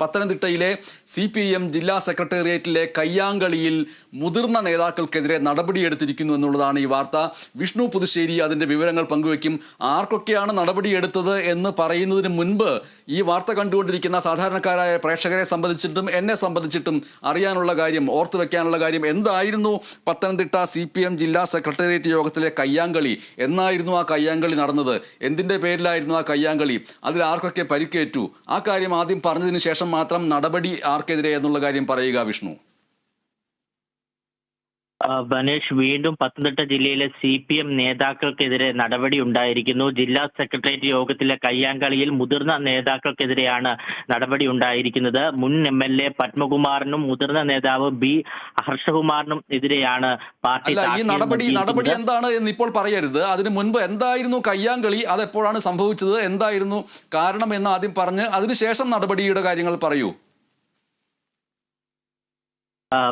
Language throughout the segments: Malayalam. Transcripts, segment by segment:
പത്തനംതിട്ടയിലെ സി പി എം ജില്ലാ സെക്രട്ടേറിയറ്റിലെ കയ്യാങ്കളിയിൽ മുതിർന്ന നേതാക്കൾക്കെതിരെ നടപടിയെടുത്തിരിക്കുന്നു എന്നുള്ളതാണ് ഈ വാർത്ത. വിഷ്ണു പുതുശ്ശേരി അതിന്റെ വിവരങ്ങൾ പങ്കുവയ്ക്കും. ആർക്കൊക്കെയാണ് നടപടിയെടുത്തത് എന്ന് പറയുന്നതിന് മുൻപ് ഈ വാർത്ത കണ്ടുകൊണ്ടിരിക്കുന്ന സാധാരണക്കാരായ പ്രേക്ഷകരെ സംബന്ധിച്ചിട്ടും എന്നെ സംബന്ധിച്ചിട്ടും അറിയാനുള്ള കാര്യം ഓർത്തു വെക്കാനുള്ള കാര്യം എന്തായിരുന്നു പത്തനംതിട്ട സി ജില്ലാ സെക്രട്ടേറിയറ്റ് യോഗത്തിലെ കയ്യാങ്കളി? എന്നായിരുന്നു ആ കയ്യാങ്കളി നടന്നത്? എന്തിന്റെ പേരിലായിരുന്നു ആ കയ്യാങ്കളി? അതിൽ ആർക്കൊക്കെ പരിക്കേറ്റു? ആ കാര്യം ആദ്യം പറഞ്ഞതിന് ശേഷം മാത്രം നടപടി ആർക്കെതിരെ എന്നുള്ള കാര്യം പറയുക വിഷ്ണു. ബനേഷ് വീണ്ടും പത്തനംതിട്ട ജില്ലയിലെ സി പി എം നേതാക്കൾക്കെതിരെ നടപടി ഉണ്ടായിരിക്കുന്നു. ജില്ലാ സെക്രട്ടേറിയറ്റ് യോഗത്തിലെ കയ്യാങ്കളിയിൽ മുതിർന്ന നേതാക്കൾക്കെതിരെയാണ് നടപടി ഉണ്ടായിരിക്കുന്നത്. മുൻ എം എൽ എ പത്മകുമാറിനും മുതിർന്ന നേതാവ് ബി ഹർഷകുമാറിനും എതിരെയാണ് പാർട്ടി ഈ നടപടി നടപടി എന്താണ് എന്ന് ഇപ്പോൾ പറയരുത്. അതിന് മുൻപ് എന്തായിരുന്നു കയ്യാങ്കളി? അതെപ്പോഴാണ് സംഭവിച്ചത്? എന്തായിരുന്നു കാരണം എന്ന് ആദ്യം പറഞ്ഞ് അതിനുശേഷം നടപടിയുടെ കാര്യങ്ങൾ പറയൂ.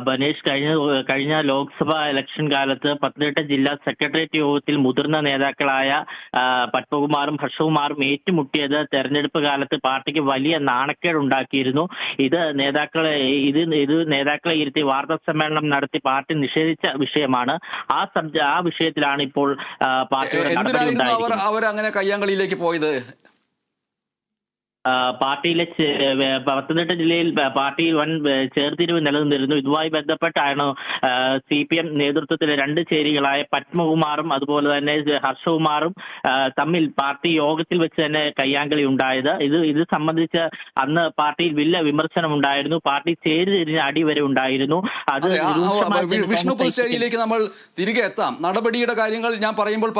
ബനേഷ് കഴിഞ്ഞ കഴിഞ്ഞ ലോക്സഭാ ഇലക്ഷൻ കാലത്ത് പത്തനംതിട്ട ജില്ലാ സെക്രട്ടേറിയറ്റ് യോഗത്തിൽ മുതിർന്ന നേതാക്കളായ പത്മകുമാറും ഹർഷകുമാറും ഏറ്റുമുട്ടിയത് തെരഞ്ഞെടുപ്പ് കാലത്ത് പാർട്ടിക്ക് വലിയ നാണക്കേട് ഉണ്ടാക്കിയിരുന്നു. ഇത് നേതാക്കളെ ഇത് ഇത് നേതാക്കളെ ഇരുത്തി വാർത്താ സമ്മേളനം നടത്തി പാർട്ടി നിഷേധിച്ച വിഷയമാണ്. ആ സബ്ജ ആ വിഷയത്തിലാണ് ഇപ്പോൾ പാർട്ടിയുടെ അവർ അങ്ങനെ കയ്യാങ്കളിയിലേക്ക് പോയത്? പാർട്ടിയിലെ പത്തനംതിട്ട ജില്ലയിൽ പാർട്ടിയിൽ വൻ ചേർത്തിരിവ് നിലനിന്നിരുന്നു. ഇതുമായി ബന്ധപ്പെട്ടാണ് സി പി എം നേതൃത്വത്തിലെ രണ്ട് ചേരികളായ പത്മകുമാറും അതുപോലെ തന്നെ ഹർഷകുമാറും തമ്മിൽ പാർട്ടി യോഗത്തിൽ വെച്ച് തന്നെ കയ്യാങ്കളി ഉണ്ടായത്. ഇത് ഇത് സംബന്ധിച്ച് അന്ന് പാർട്ടിയിൽ വലിയ വിമർശനം ഉണ്ടായിരുന്നു. പാർട്ടി ചേരി തിരിഞ്ഞ അടി വരെ ഉണ്ടായിരുന്നു. അത് വിഷ്ണു പുൽശ്ശേരിയിലേക്ക് നമ്മൾ തിരികെ എത്താം. നടപടിയുടെ കാര്യങ്ങൾ ഞാൻ പറയുമ്പോൾ